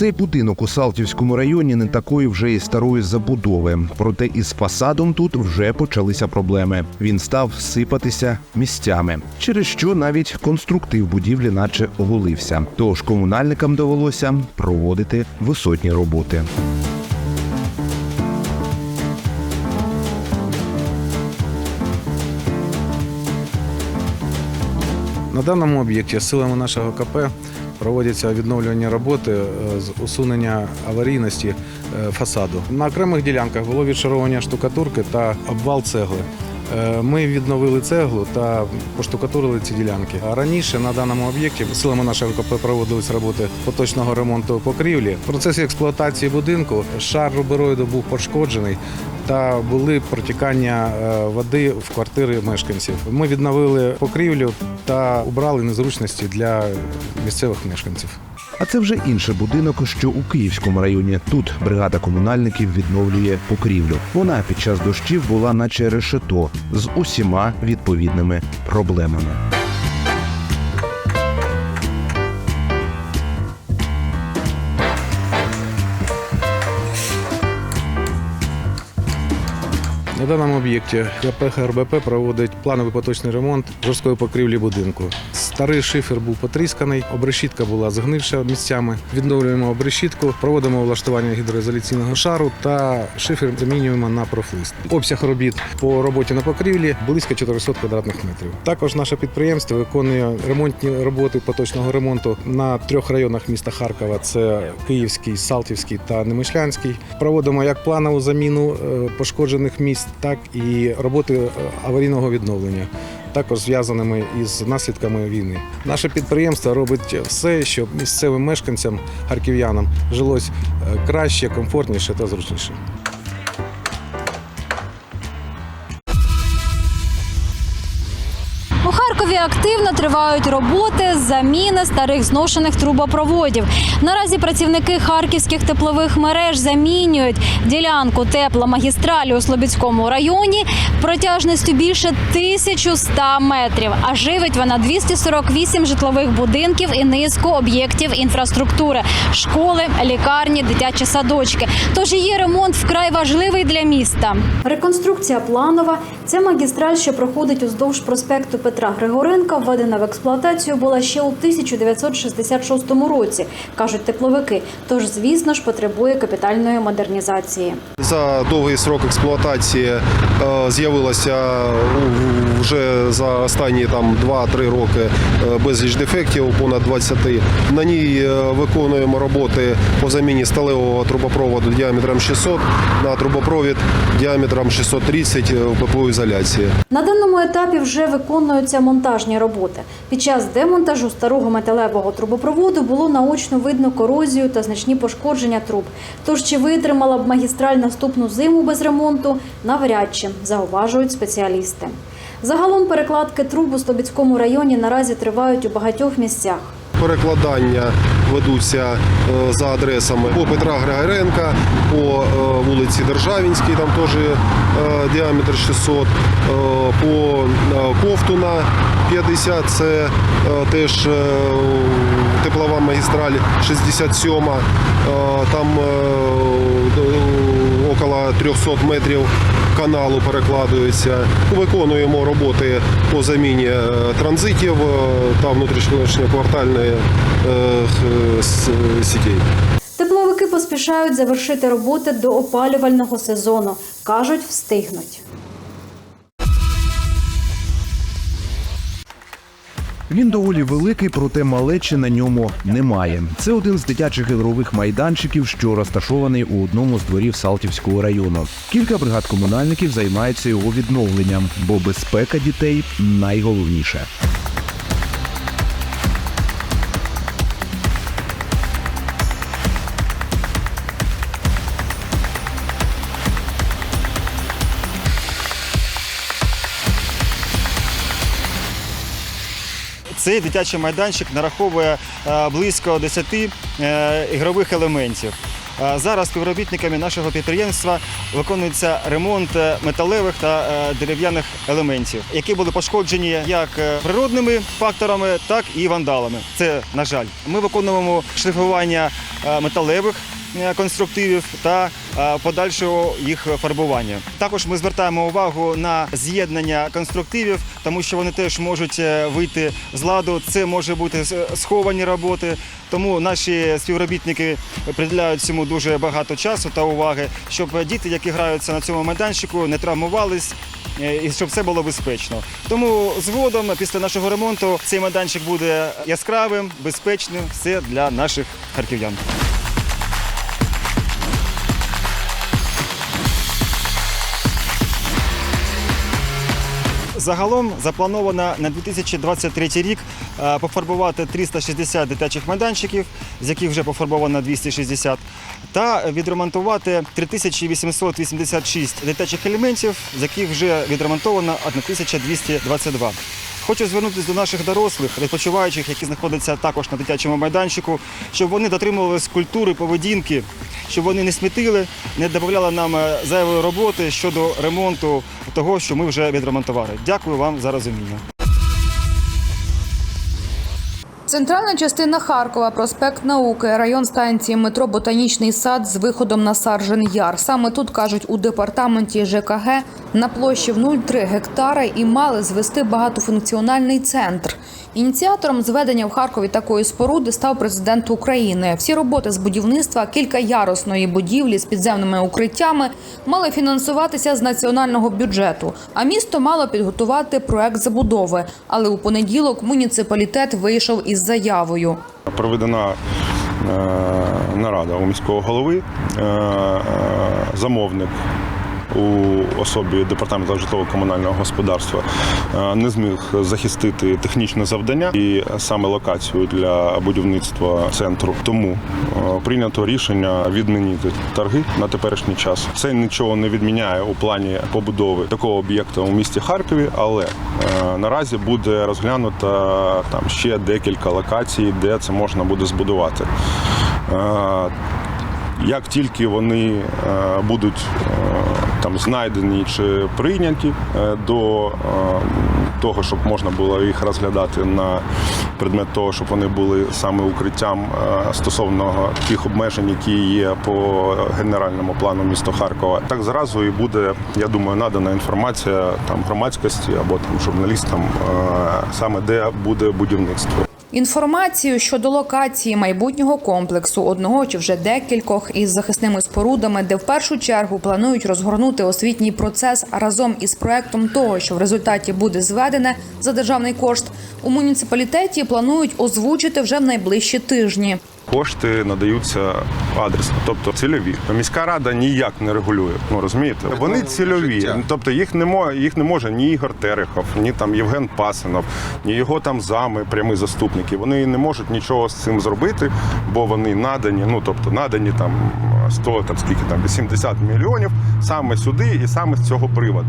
Цей будинок у Салтівському районі не такої вже і старої забудови. Проте із фасадом тут вже почалися проблеми. Він став сипатися місцями, через що навіть конструктив будівлі, наче оголився. Тож комунальникам довелося проводити висотні роботи. На даному об'єкті силами нашого КП проводяться відновлювані роботи е, з усунення аварійності е, фасаду. На окремих ділянках було відшарування штукатурки та обвал цегли. Е, Ми відновили цеглу та поштукатурили ці ділянки. А Раніше на даному об'єкті силами нашого КП проводились роботи поточного ремонту покрівлі. В процесі експлуатації будинку шар рубероїду був пошкоджений та були протікання е, води в квартири мешканців. Ми відновили покрівлю та убрали незручності для місцевих мешканців. А це вже інший будинок, що у Київському районі. Тут бригада комунальників відновлює покрівлю. Вона під час дощів була наче решето з усіма відповідними проблемами. На даному об'єкті КП ХРБП проводить плановий поточний ремонт жорсткої покрівлі будинку. Старий шифер був потрісканий, обрешітка була згнивша місцями. Відновлюємо обрешітку, проводимо влаштування гідроізоляційного шару та шифер замінюємо на профлист. Обсяг робіт по роботі на покрівлі близько 400 квадратних метрів. Також наше підприємство виконує ремонтні роботи поточного ремонту на трьох районах міста Харкова: це Київський, Салтівський та Немишлянський. Проводимо як планову заміну е, пошкоджених місць, так і роботи е, аварійного відновлення. Також зв'язаними із наслідками війни. Наше підприємство робить все, щоб місцевим мешканцям, харків'янам жилось е, краще, комфортніше та зручніше. Активно тривають роботи з заміни старих зношених трубопроводів. Наразі працівники харківських теплових мереж замінюють ділянку тепломагістралі у Слобідському районі протяжністю більше 1100 метрів. А живить вона 248 житлових будинків і низку об'єктів інфраструктури, школи, лікарні, дитячі садочки. Тож її ремонт вкрай важливий для міста. Реконструкція планова. Ця магістраль, що проходить уздовж проспекту Петра Григоренка, введена в експлуатацію була ще у 1966 році, кажуть тепловики. Тож, звісно ж, потребує капітальної модернізації. За довгий срок експлуатації е, з'явилося вже за останні там 2-3 роки е, безліч дефектів, понад 20. На ній е, виконуємо роботи по заміні сталевого трубопроводу діаметром 600 на трубопровід діаметром 630 в ППУ ізоляції. На даному етапі вже виконуються монтажні роботи. Під час демонтажу старого металевого трубопроводу було наочно видно корозію та значні пошкодження труб. Тож чи витримала б магістраль наступну зиму без ремонту? Навряд чи зауважують спеціалісти. Загалом перекладки труб у Слобідському районі наразі тривають у багатьох місцях. Перекладання ведуться е, за адресами. По Петра Григоренка, по е, вулиці Державінській, там теж е, діаметр 600, е, по Ковтуна 50, це теж теплова магістраль 67, е, там около 300 метрів каналу перекладується. Виконуємо роботи по заміні е, транзитів е, та внутрішньоквартальної е, сітей. Тепловики поспішають завершити роботи до опалювального сезону. кажуть, встигнуть. Він доволі великий, проте малечі на ньому немає. Це один з дитячих ігрових майданчиків, що розташований у одному з дворів Салтівського району. Кілька бригад комунальників займаються його відновленням, бо безпека дітей найголовніше. Цей дитячий майданчик нараховує е, близько 10 е, ігрових елементів. Е, Зараз співробітниками нашого підприємства виконується ремонт металевих та дерев'яних елементів, які були пошкоджені як природними факторами, так і вандалами. Це на жаль. Ми виконуємо шліфування металевих конструктивів та подальшого їх фарбування. Також ми звертаємо увагу на з'єднання конструктивів, тому що вони теж можуть е, вийти з ладу. Це може бути сховані роботи. Тому наші співробітники приділяють цьому дуже багато часу та уваги, щоб діти, які граються на цьому майданчику, не травмувались. е, І щоб все було безпечно. Тому згодом, після нашого ремонту, цей майданчик буде яскравим, безпечним, все для наших харків'ян. Загалом заплановано на 2023 рік е, пофарбувати 360 дитячих майданчиків, з яких вже пофарбовано 260, та відремонтувати 3886 дитячих елементів, з яких вже відремонтовано 1222. Хочу звернутися до наших дорослих, відпочиваючих, які знаходяться також на дитячому майданчику, щоб вони дотримувалися культури поведінки, щоб вони не смітили, не додавали нам е, зайвої роботи щодо ремонту того, що ми вже відремонтували. Дякую вам за розуміння. Центральна частина Харкова, проспект Науки, район станції метро Ботанічний сад з виходом на Саржен Яр. Саме тут кажуть у департаменті ЖКГ на площі в 0,3 гектара і мали звести багатофункціональний центр. Ініціатором зведення в Харкові такої споруди став президент України. Всі роботи з будівництва кількаярусної будівлі з підземними укриттями мали фінансуватися з національного бюджету. А місто мало підготувати проект забудови. Але у понеділок муніципалітет вийшов із заявою. Проведена е, нарада у міського голови. Е, е, замовник у особі департаменту житлово-комунального господарства е, не зміг захистити технічне завдання і саме локацію для будівництва центру. Тому е, прийнято рішення відмінити торги на теперішній час. Це нічого не відміняє у плані побудови такого об'єкта у місті Харкові, але е, наразі буде розглянуто там ще декілька локацій, де це можна буде збудувати. Як тільки вони будуть там знайдені чи прийняті е, до е, того, щоб можна було їх розглядати на предмет того, щоб вони були саме укриттям е, стосовно тих обмежень, які є по генеральному плану міста Харкова, так зразу і буде, я думаю, надана інформація там громадськості або там журналістам саме де буде будівництво. Інформацію щодо локації майбутнього комплексу одного чи вже декількох із захисними спорудами, де в першу чергу планують розгорнути освітній процес разом із проектом того, що в результаті буде зведене за державний кошт. У муніципалітеті планують озвучити вже в найближчі тижні. Кошти надаються адресно, тобто цільові. Міська рада ніяк не регулює. Ну розумієте, вони цільові. Тобто їх не може, їх не може ні Ігор Терехов, ні там Євген Пасинов, ні його там зами, прямі заступники. Вони не можуть нічого з цим зробити, бо вони надані. Ну тобто надані там 100, там скільки там 80 мільйонів саме сюди і саме з цього приводу.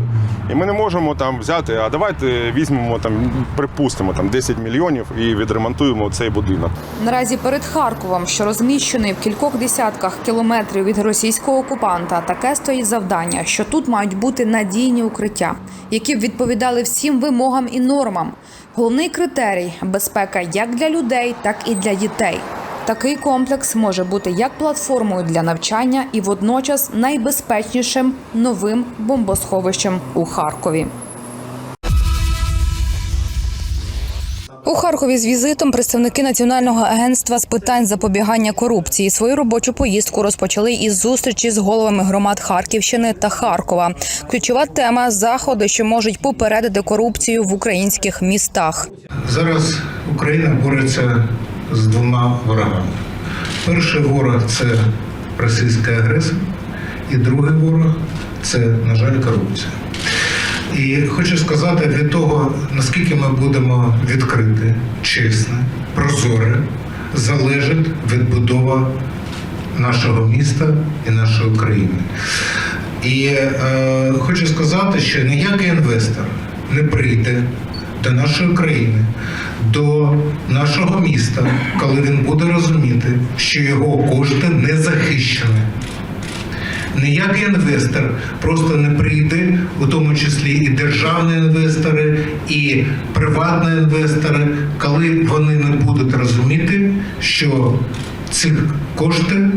І ми не можемо там взяти. А давайте візьмемо там, припустимо там 10 мільйонів і відремонтуємо цей будинок. Наразі перед Харковом, що розміщений в кількох десятках кілометрів від російського окупанта, таке стоїть завдання, що тут мають бути надійні укриття, які б відповідали всім вимогам і нормам. Головний критерій безпека як для людей, так і для дітей. Такий комплекс може бути як платформою для навчання і водночас найбезпечнішим новим бомбосховищем у Харкові. У Харкові з візитом представники Національного агентства з питань запобігання корупції свою робочу поїздку розпочали із зустрічі з головами громад Харківщини та Харкова. Ключова тема заходи, що можуть попередити корупцію в українських містах. Зараз Україна бореться з двома ворогами. Перший ворог це російська агресія, і другий ворог це, на жаль, корупція. І хочу сказати, від того, наскільки ми будемо відкриті, чесні, прозорі, залежить відбудова нашого міста і нашої країни. І е, хочу сказати, що ніякий інвестор не прийде до нашої країни, до нашого міста, коли він буде розуміти, що його кошти не захищені. Ніякий інвестор просто не прийде, у тому числі і державні інвестори, і приватні інвестори, коли вони не будуть розуміти, що ці кошти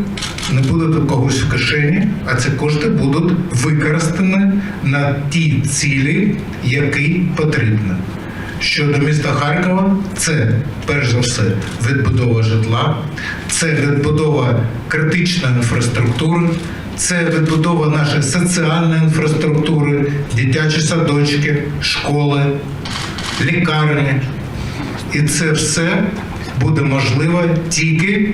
не будуть у когось в кишені, а ці кошти будуть використані на ті цілі, які потрібні. Щодо міста Харкова, це перш за все відбудова житла, це відбудова критичної інфраструктури, це відбудова нашої соціальної інфраструктури, дитячі садочки, школи, лікарні. І це все буде можливо тільки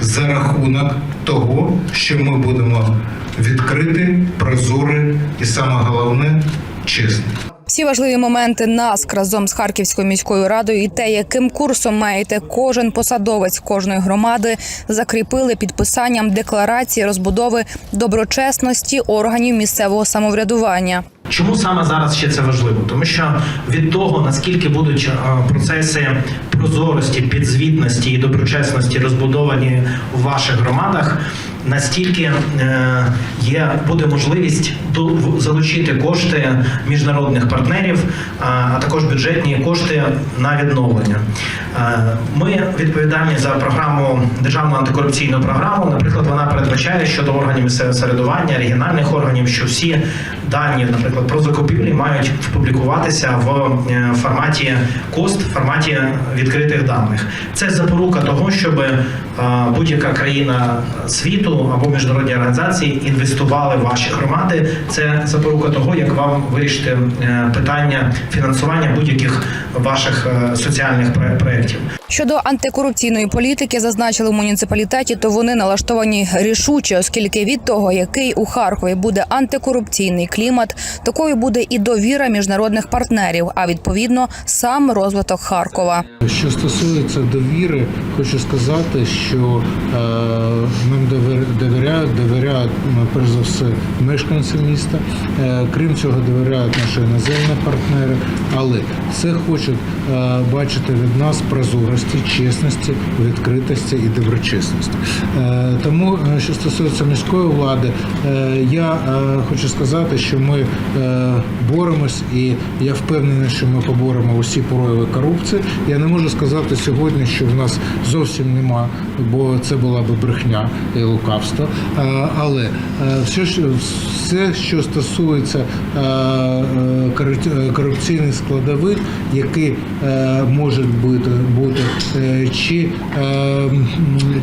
за рахунок того, що ми будемо відкрити, прозорі і саме головне чесні. Всі важливі моменти НАСК разом з Харківською міською радою і те, яким курсом має йти кожен посадовець кожної громади, закріпили підписанням декларації розбудови доброчесності органів місцевого самоврядування. Чому саме зараз ще це важливо? Тому що від того наскільки будуть е, процеси прозорості, підзвітності і доброчесності розбудовані в ваших громадах, настільки е, є буде можливість залучити кошти міжнародних партнерів, а також бюджетні кошти на відновлення. Е, Ми відповідальні за програму державну антикорупційну програму. Наприклад, вона передбачає щодо органів місцевого самоврядування, регіональних органів, що всі дані, наприклад, про закупівлі мають публікуватися в е, форматі кост, в форматі відкритих даних. Це запорука того, щоб будь-яка країна світу або міжнародні організації інвестували в ваші громади. Це запорука того, як вам вирішити е, питання фінансування будь-яких ваших е, соціальних проєктів. Щодо антикорупційної політики, зазначили в муніципалітеті, то вони налаштовані рішуче, оскільки від того, який у Харкові буде антикорупційний клімат, такою буде і довіра міжнародних партнерів, а відповідно сам розвиток Харкова. Що стосується довіри, хочу сказати, що е, нам довіряють, довіряють ну, перш за все мешканці міста. Е, крім цього, довіряють наші іноземні партнери, але це хочуть е, бачити від нас прозорості, чесності, відкритості і доброчесності. Е, тому, е, що стосується міської влади, е, я хочу сказати, що ми боремось, і я впевнений, що ми поборемо усі прояви корупції. Я не можу сказати сьогодні, що в нас зовсім нема, бо це була би брехня і лукавство. Але все, що стосується кору- корупційних складових, які можуть бути, бути чи, е,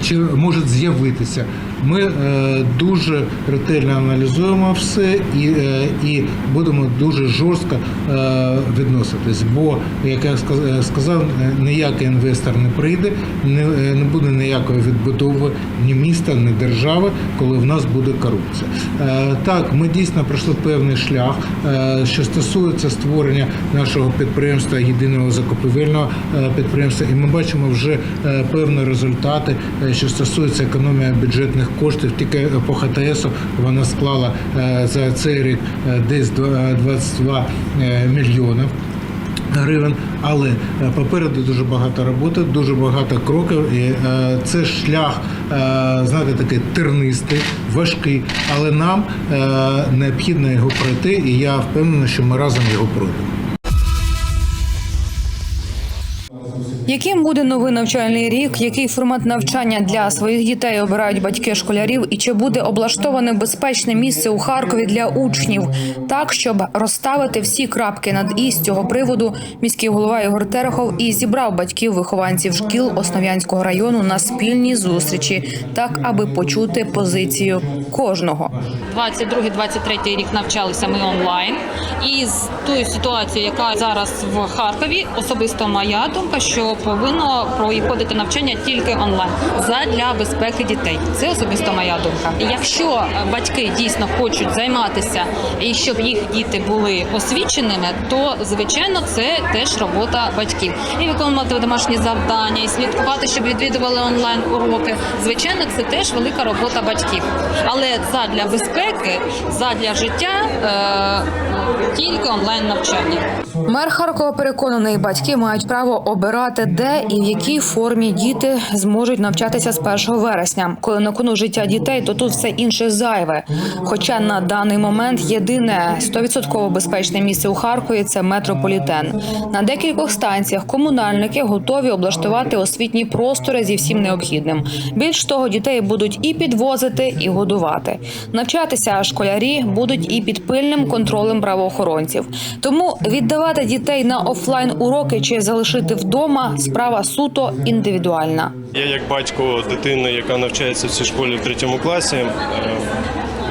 чи можуть з'явитися. Ми е, дуже ретельно аналізуємо все і, е, і будемо дуже жорстко е, відноситись. Бо, як я е, сказав, е, ніякий інвестор не прийде, не, е, не буде ніякої відбудови ні міста, ні держави, коли в нас буде корупція. Е, Так, ми дійсно пройшли певний шлях, е, що стосується створення нашого підприємства, єдиного закупівельного е, підприємства, і ми бачимо вже е, певні результати, е, що стосується економії бюджетних коштів. Тільки по ХТС вона склала е, за цей рік е, десь 22 е, мільйонів гривень, але е, попереду дуже багато роботи, дуже багато кроків. І е, це шлях, е, знаєте, такий тернистий, важкий, але нам е, необхідно його пройти, і я впевнений, що ми разом його пройдемо. Яким буде новий навчальний рік? Який формат навчання для своїх дітей обирають батьки школярів? І чи буде облаштоване безпечне місце у Харкові для учнів, так щоб розставити всі крапки над і з цього приводу міський голова Ігор Терехов і зібрав батьків вихованців шкіл Основ'янського району на спільній зустрічі, так аби почути позицію кожного. 22-23 рік навчалися ми онлайн. І з тою ситуацією, яка зараз в Харкові, особисто моя думка, що повинно проходити навчання тільки онлайн задля безпеки дітей. Це особисто моя думка. Якщо батьки дійсно хочуть займатися і щоб їх діти були освіченими, то звичайно це теж робота батьків. І виконувати домашні завдання, і слідкувати, щоб відвідували онлайн уроки. Звичайно, це теж велика робота батьків. Але задля безпеки, задля життя е, тільки онлайн навчання. Мер Харкова переконаний, батьки мають право обирати, де і в якій формі діти зможуть навчатися з 1 вересня. Коли на кону життя дітей, то тут все інше зайве. Хоча на даний момент єдине 100% безпечне місце у Харкові це метрополітен. На декількох станціях комунальники готові облаштувати освітні простори зі всім необхідним. Більш того, дітей будуть і підвозити, і годувати. Навчатися школярі будуть і під пильним контролем правоохоронців. Тому віддавати дітей на офлайн уроки чи залишити вдома справа суто індивідуальна. Я як батько дитини, яка навчається в цій школі в третьому класі, е,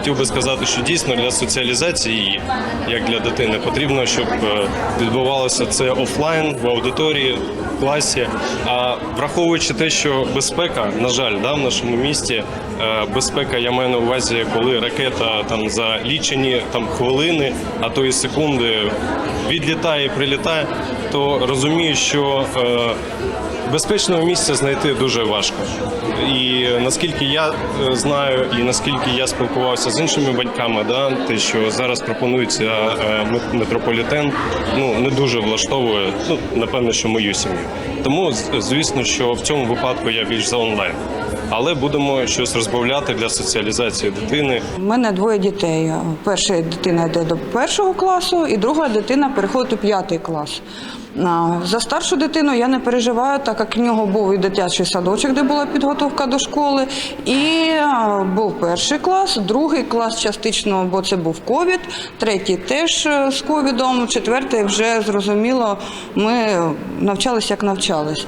хотів би сказати, що дійсно для соціалізації як для дитини, потрібно, щоб е, відбувалося це офлайн в аудиторії, в класі. А враховуючи те, що безпека, на жаль, да, в нашому місті, е, безпека, я маю на увазі, коли ракета там за лічені там хвилини, а то і секунди відлітає і прилітає, то розумію, що е, Безпечного місця знайти дуже важко. І наскільки я е, знаю, і наскільки я спілкувався з іншими батьками, да, те, що зараз пропонується е, метрополітен, ну не дуже влаштовує, ну напевно, що мою сім'ю. Тому звісно, що в цьому випадку я більш за онлайн. Але будемо щось розбавляти для соціалізації дитини. У мене двоє дітей. Перша дитина йде до першого класу, і друга дитина переходить у п'ятий клас. За старшу дитину я не переживаю, так як в нього був і дитячий садочок, де була підготовка до школи, і був перший клас, другий клас частично, бо це був ковід, третій теж е, з ковідом, четвертий вже зрозуміло, ми навчалися як навчались.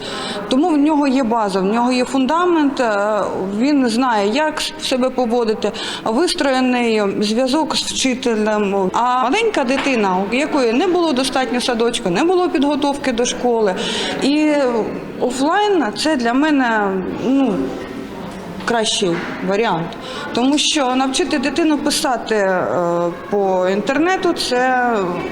Тому в нього є база, в нього є фундамент, е, він знає, як себе поводити, вистроєний зв'язок з вчителем. А маленька дитина, у якої не було достатньо садочка, не було підготовки до школи. І офлайн це для мене ну, кращий варіант. Тому що навчити дитину писати е, по інтернету це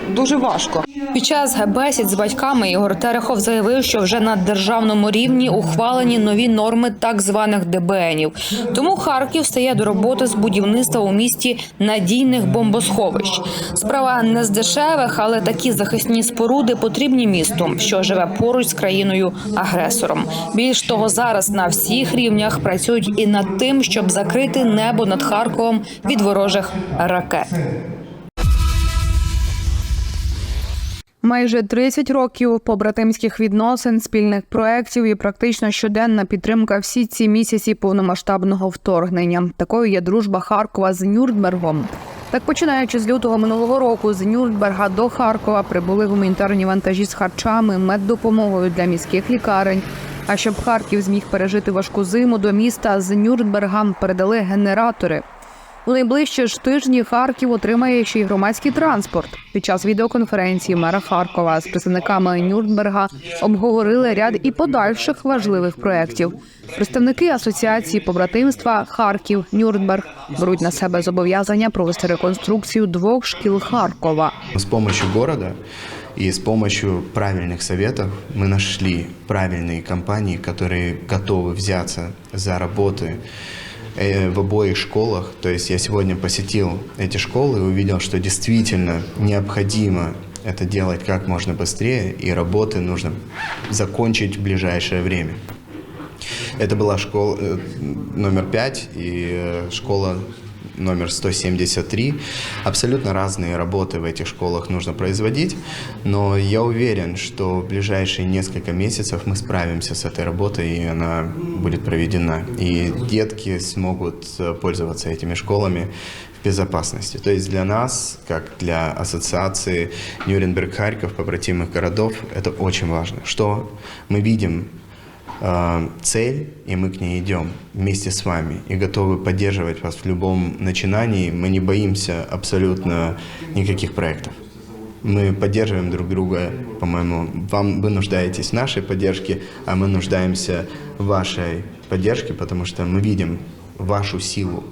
дуже важко. Під час бесід з батьками Ігор Терехов заявив, що вже на державному рівні ухвалені нові норми так званих ДБНів. Тому Харків стає до роботи з будівництва у місті надійних бомбосховищ. Справа не з дешевих, але такі захисні споруди потрібні місту, що живе поруч з країною агресором. Більш того, зараз на всіх рівнях працюють і над тим, щоб закрити небо над Харковом від ворожих ракет. Майже 30 років побратимських відносин, спільних проєктів і практично щоденна підтримка всі ці місяці повномасштабного вторгнення. Такою є дружба Харкова з Нюрнбергом. Так, починаючи з лютого минулого року, з Нюрнберга до Харкова прибули гуманітарні вантажі з харчами, меддопомогою для міських лікарень. А щоб Харків зміг пережити важку зиму до міста з Нюрнберга передали генератори. У найближчі ж тижні Харків отримає ще й громадський транспорт. Під час відеоконференції мера Харкова з представниками Нюрнберга обговорили ряд і подальших важливих проєктів. Представники асоціації побратимства Харків Нюрнберг беруть на себе зобов'язання провести реконструкцію двох шкіл Харкова. С помощью города и с помощью правильных советов мы нашли правильные компании, которые готовы взяться за работы э, в обоих школах. То есть я сегодня посетил эти школы и увидел, что действительно необходимо это делать как можно быстрее, и работы нужно закончить в ближайшее время. Это была школа э, номер 5 и э, школа номер 173. Абсолютно разные работы в этих школах нужно производить, но я уверен, что в ближайшие несколько месяцев мы справимся с этой работой, и она будет проведена. И детки смогут э, пользоваться этими школами в безопасности. То есть для нас, как для ассоциации Нюрнберг-Харьков, побратимых городов, это очень важно. Что мы видим э, цель, и мы к ней идем вместе с вами и готовы поддерживать вас в любом начинании. Мы не боимся абсолютно никаких проектов. Мы поддерживаем друг друга, по-моему, вам вы нуждаетесь в нашей поддержке, а мы нуждаемся в вашей поддержке, потому что мы видим вашу силу,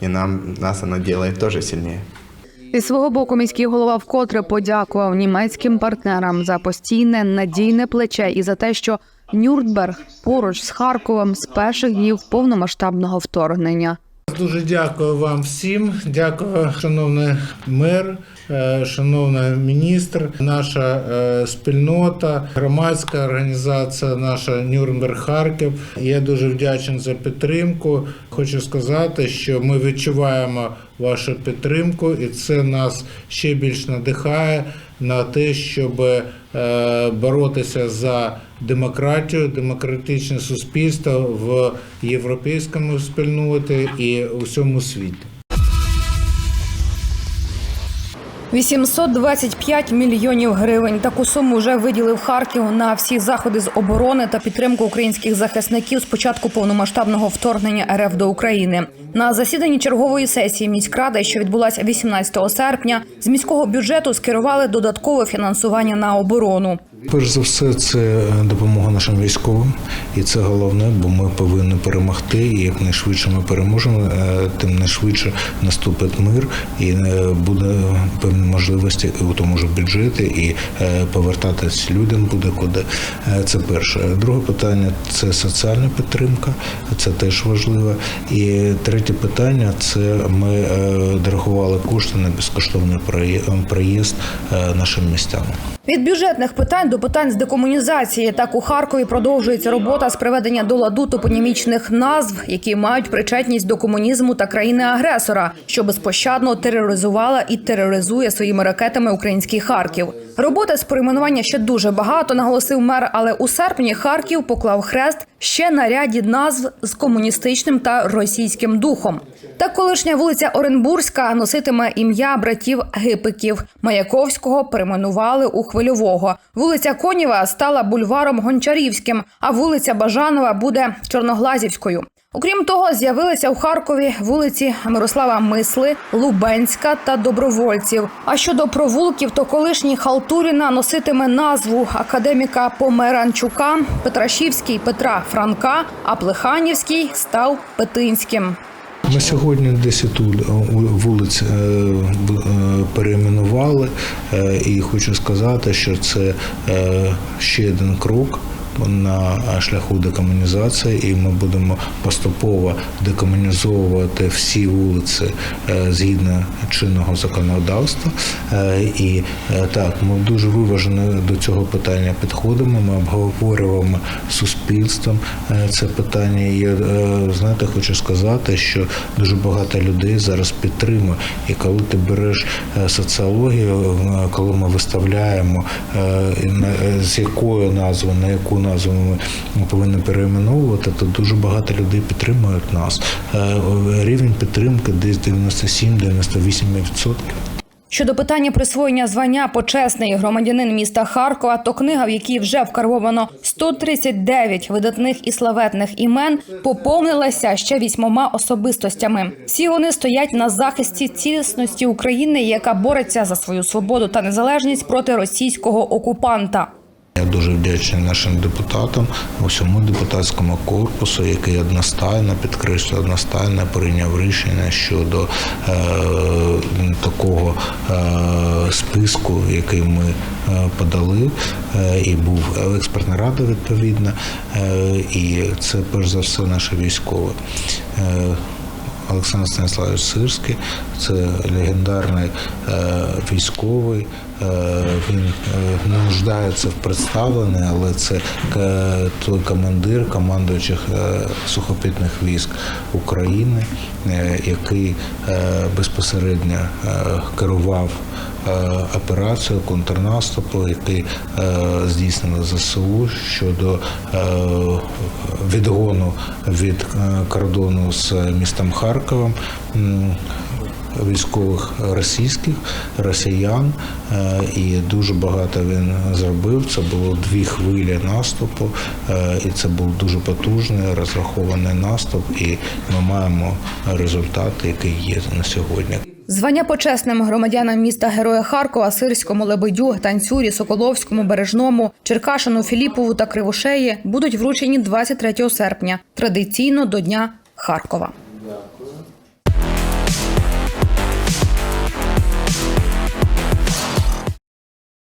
и нам, нас она делает тоже сильнее. Із свого боку, міський голова вкотре подякував німецьким партнерам за постійне надійне плече і за те, що Нюрнберг поруч з Харковом з перших днів повномасштабного вторгнення. Дуже дякую вам всім. Дякую, шановний мер, е, шановний міністр, наша е, спільнота, громадська організація, наша Нюрнберг Харків. Я дуже вдячний за підтримку. Хочу сказати, що ми відчуваємо вашу підтримку, і це нас ще більш надихає на те, щоб е, боротися за демократію, демократичне суспільство в європейському спільноті і у всьому світі. 825 мільйонів гривень. Таку суму вже виділив Харків на всі заходи з оборони та підтримку українських захисників з початку повномасштабного вторгнення РФ до України. На засіданні чергової сесії міськради, що відбулася 18 серпня, з міського бюджету скерували додаткове фінансування на оборону. Перш за все, це допомога нашим військовим, і це головне, бо ми повинні перемогти. І як найшвидше ми переможемо, е, тим найшвидше наступить мир і е, буде певні можливості у тому ж бюджеті, і е, повертатись людям буде куди. Це перше. Друге питання це соціальна підтримка, це теж важливо. І третє питання це ми дорахували кошти на безкоштовний проїзд нашим містам. Від бюджетних питань до питань з декомунізації так у Харкові продовжується робота з приведення до ладу топонімічних назв, які мають причетність до комунізму та країни-агресора, що безпощадно тероризувала і тероризує своїми ракетами український Харків. Роботи з перейменування ще дуже багато, наголосив мер. Але у серпні Харків поклав хрест ще на ряді назв з комуністичним та російським духом. Так, колишня вулиця Оренбурзька носитиме ім'я братів Гипиків. Маяковського перейменували у Хвильового. Вулиця Конєва стала бульваром Гончарівським, а вулиця Бажанова буде Чорноглазівською. Окрім того, з'явилися у Харкові вулиці Мирослава Мисли, Лубенська та Добровольців. А щодо провулків, то колишній Халтуріна носитиме назву академіка Померанчука, Петрашівський Петра Франка, а Плеханівський став Петинським. Ми сьогодні 10 вулиць е, б- е, перейменували, е, і хочу сказати, що це ще один крок. На шляху декомунізації, і ми будемо поступово декомунізовувати всі вулиці е, згідно чинного законодавства. Е, І е, так, ми дуже виважено до цього питання підходимо. Ми обговорюємо з суспільством це питання. І знаєте, хочу сказати, що дуже багато людей зараз підтримує. І коли ти береш соціологію, коли ми виставляємо з якою назвою, на яку назву ми повинні перейменовувати, то дуже багато людей підтримують нас. Е, Рівень підтримки десь 97-98%. Щодо питання присвоєння звання почесний громадянин міста Харкова, то книга, в якій вже вкарбовано 139 видатних і славетних імен, поповнилася ще вісьмома особистостями. Всі вони стоять на захисті цілісності України, яка бореться за свою свободу та незалежність проти російського окупанта. Я дуже вдячний нашим депутатам, усьому депутатському корпусу, який одностайно підкреслює, одностайно прийняв рішення щодо е, такого е, списку, який ми е, подали, е, і був експертна рада відповідна, е, і це перш за все наше військове. Е, Олександр Станіславович Сирський це легендарний е, військовий. Е, він е, не нуждається в представленні, але це е, той командир командуючих е, сухопутних військ України, е, який е, безпосередньо е, керував е, операцією контрнаступу, який е, здійснили ЗСУ щодо е, відгону від е, кордону з містом Харковом. Військових російських росіян, е, і дуже багато він зробив. Це було дві хвилі наступу, е, і це був дуже потужний розрахований наступ. І ми маємо результат, який є на сьогодні. Звання почесним громадянам міста Героя Харкова, Сирському, Лебедю, Танцюрі, Соколовському, Бережному, Черкашину, Філіпову та Кривошеї будуть вручені 23 серпня, традиційно до Дня Харкова.